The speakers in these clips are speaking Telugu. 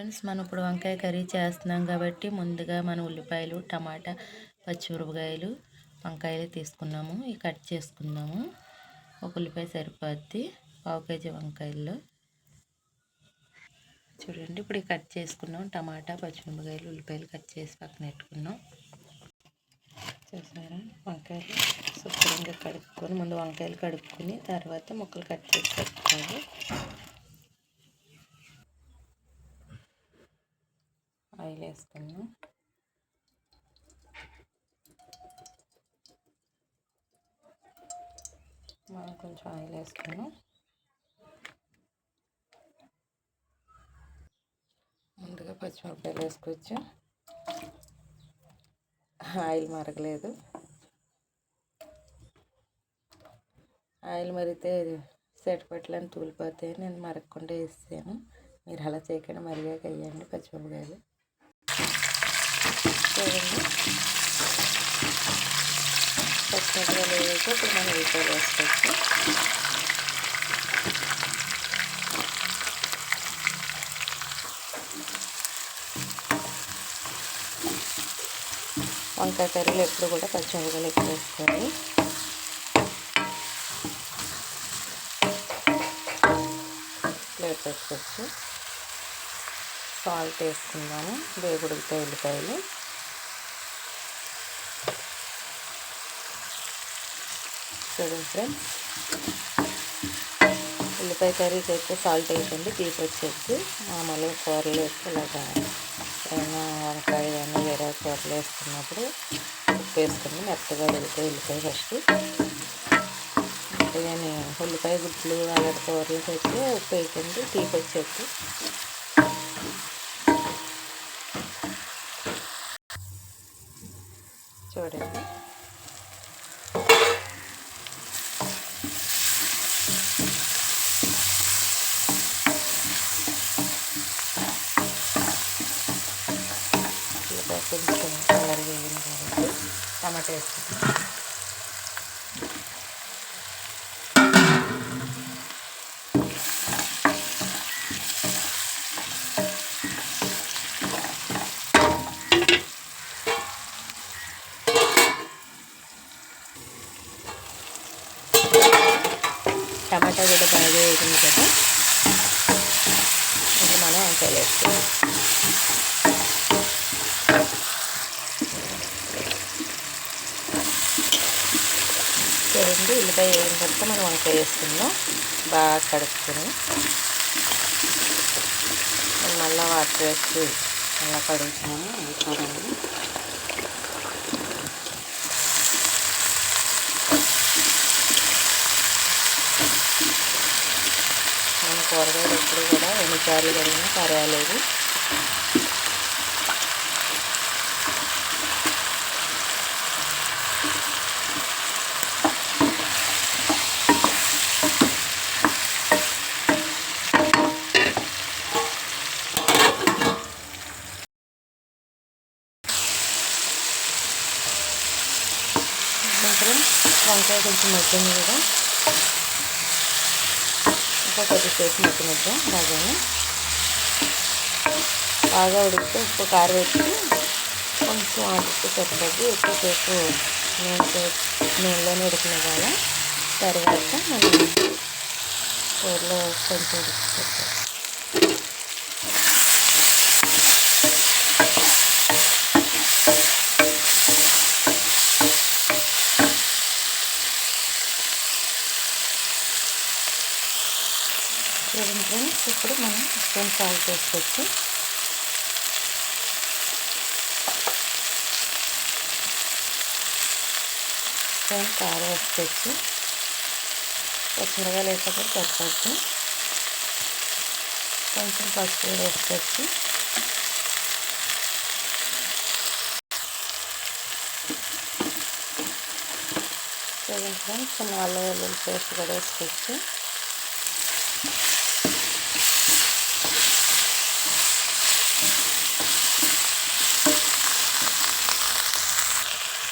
ఫ్రెండ్స్ మనం ఇప్పుడు వంకాయ కర్రీ చేస్తున్నాం కాబట్టి ముందుగా మనం ఉల్లిపాయలు టమాటా పచ్చిమిరపకాయలు వంకాయలు తీసుకున్నాము. ఇవి కట్ చేసుకుందాము. ఒక ఉల్లిపాయ సరిపోద్ది. పావు కేజీ వంకాయల్లో. చూడండి ఇప్పుడు కట్ చేసుకున్నాం. టమాటా పచ్చిమిరపకాయలు ఉల్లిపాయలు కట్ చేసి పక్కన పెట్టుకున్నాం. చూసారా? వంకాయలు శుభ్రంగా కడుక్కొని ముందు వంకాయలు కడుక్కొని తర్వాత ముక్కలు కట్ చేసి పెట్టుకోవాలి. ఆయిల్ వేసుకున్నాం మనం కొంచెం ఆయిల్ వేసుకున్నాం ముందుగా పచ్చిమిరపకాయలు వేసుకోవచ్చు? ఆయిల్ మరగలేదు. ఆయిల్ మరిగితే సెట్ పట్లని తూలిపోతాయి నేను మరగకుండా వేసాను. మీరు అలా చేయకుండా మరిగాక వేయండి పచ్చిమిరపకాయలు. చూడండి పచ్చిమిరపకాయలు వేసి ఇప్పుడు మనం ఉల్లిపాయలు వేసుకోవచ్చు. వంకాయ కర్రీలు ఎప్పుడు కూడా పచ్చిమిరపకాయలు ఎక్కువ వేసుకోవాలి. ప్లేట్ పెట్టుకోవచ్చు సాల్ట్ వేసుకుందాము. వేగుడితే ఉల్లిపాయలు. చూడండి ఫ్రెండ్స్. ఉల్లిపాయ కర్రీకి అయితే సాల్ట్ వేయకండి తీపి వచ్చేసి మామూలుగా కూరలు వేసి ఇలాగా ఏమైనా వంకాయ కానీ వేరే కూరలు వేసుకున్నప్పుడు ఉప్పు వేసుకుని మెత్తగా ఉల్లిపాయ ఉల్లిపాయ ఫస్ట్. కానీ ఉల్లిపాయ గుడ్లు అలాంటి కూరలకి అయితే ఉప్పు వేయకండి తీపి వచ్చేసి చూడండి. కొంచెం కలర్ వేగిన కాబట్టి టమాటా వేసుకుంటాం టమాటా కూడా బాగా వేగింది కదా ఇప్పుడు మనం వంకాయలు వేసుకోవాలి చూడండి ఉల్లిపాయ వేగిన తర్వాత మనం వంకాయ వేసుకుందాం బాగా కడుక్కుని మళ్ళీ వాటర్ వేసి మళ్ళీ కడుగుతున్నాము. అయిపోయింది మన కూరగాయలు ఎప్పుడు కూడా ఎన్నిసార్లు కడిగినా పర్వాలేదు. మాత్రం వంకాయ కొంచెం మగ్గింది కదా. ఇంకా కొద్దిసేపు మగ్గినద్దాం బాగానే. బాగా ఉడికితే ఉప్పు కారం వేసి కొంచెం ఆడితే సరిపోద్ది ఎక్కువసేపు నేను నీళ్ళలోనే ఉడికినవాళ్ళ తర్వాత మనం కూరలో కొంచెం ఉడికిపోతాం చూడండి ఫ్రెండ్స్ ఇప్పుడు మనం చికెన్ సాల్ట్ వేసుకోవచ్చు చికెన్ కారం వేసుకోవచ్చు పచ్చిమిరకాయలు వేసేటప్పుడు సరిపోద్ది కొంచెం పసుపు వేసుకోవచ్చు చూడండి ఫ్రెండ్స్ చిన్న అల్లం వెల్లుల్లి పేస్ట్ కూడా వేసుకోవచ్చు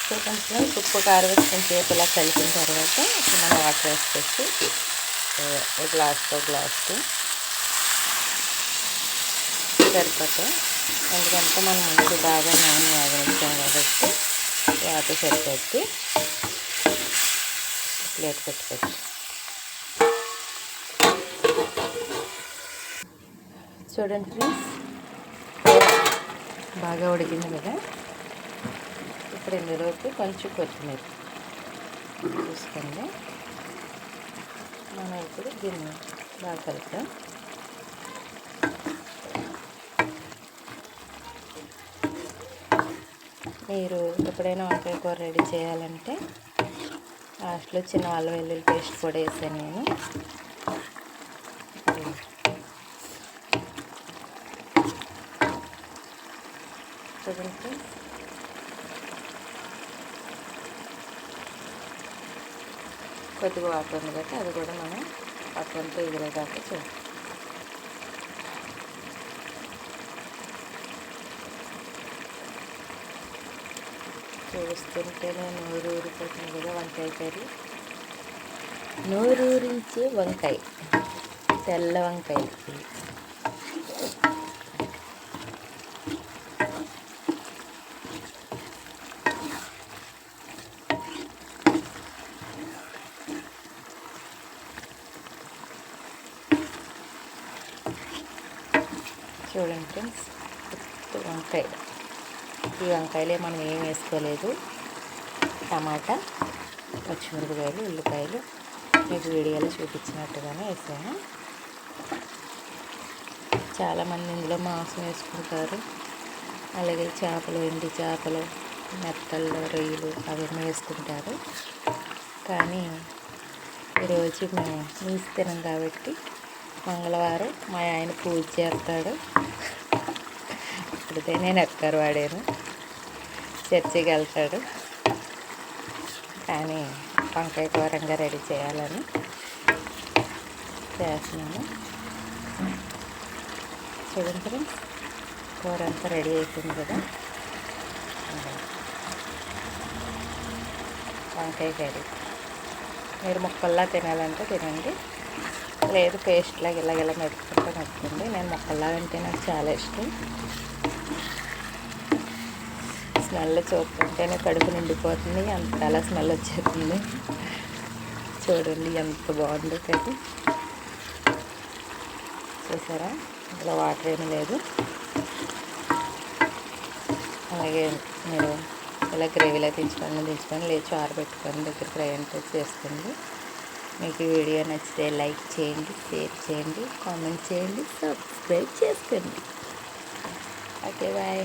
కొంచెం ఉప్పు కారం వేసి ఇలా కలిపిన తర్వాత మనం వాటర్ వేసుకోవచ్చు ఒక గ్లాస్తో గ్లాస్తో సరిపోతాయి ఎందుకంటే మనం ముందు బాగా నూనె వేగనిచ్చాం కాబట్టి వాటర్ సరిపెట్టి ప్లేట్ పెట్టుకోవచ్చు. చూడండి ఫ్రెండ్స్ బాగా ఉడికింది కదా? ఇప్పుడు ఇందులోకి కొంచెం కొత్తిమీర చూసుకోండి. మనం ఇప్పుడు దీన్ని బాగా కలుపుతాం మీరు ఎప్పుడైనా వంకాయ కూర రెడీ చేయాలంటే లాస్ట్లో చిన్న అల్లం వెల్లుల్లి పేస్ట్ కూడా వేసాను నేను. చూడండి. కొద్దిగా వాటర్ ఉంది కాబట్టి అది కూడా మనం పక్కనతో ఎగిరేదాకా చూద్దాం. చూస్తుంటేనే నోరు ఊరిపోతుంది కదా వంకాయ కర్రీ. నోరూరించే వంకాయ. తెల్ల వంకాయ చూడండి ఫ్రెండ్స్ వంకాయ. ఈ వంకాయలే మనం ఏం వేసుకోలేదు. టమాటా పచ్చిమిరపకాయలు ఉల్లిపాయలు. మీకు వీడియోలో చూపించినట్టుగానే వేసాను. చాలామంది ఇందులో మాంసం వేసుకుంటారు. అలాగే చేపలు ఎండి చేపలు మెత్తల్లో రొయ్యలు అవన్నీ వేసుకుంటారు. కానీ ఈరోజు మేము నీసి తినం కాబట్టి మంగళవారం మా ఆయన పూజ చేస్తాడు. ఇప్పుడైతే నేను ఎక్కరు వాడాను చర్చికి వెళ్తాడు. కానీ వంకాయ కూరంగా రెడీ చేయాలని చేస్తున్నాను. చూడండి ఫ్రెండ్స్ కూర అంతా రెడీ అయిపోయింది కదా. వంకాయ కర్రీ. మీరు ముక్కల్లా తినాలంటే తినండి. లేదు పేస్ట్లాగా ఇలాగ ఇలా మెతుకుంటే నచ్చుతుంది నేను ముక్కల్లా అంటే నాకు చాలా ఇష్టం. స్మెల్ చూస్తుంటేనే కడుపు నిండిపోతుంది అంత అలా స్మెల్ వచ్చేస్తుంది. చూడండి ఎంత బాగుందో కది చూసారా? ఇలా వాటర్ ఏమీ లేదు. అలాగే మీరు ఇలా గ్రేవీలో దించుకొని దించుకొని లేచి ఆరబెట్టుకొని దగ్గర ఫ్రై అంటే చేసుకోండి మీకు వీడియో నచ్చితే లైక్ చేయండి షేర్ చేయండి కామెంట్ చేయండి సబ్స్క్రైబ్ చేసుకోండి. Okay bye.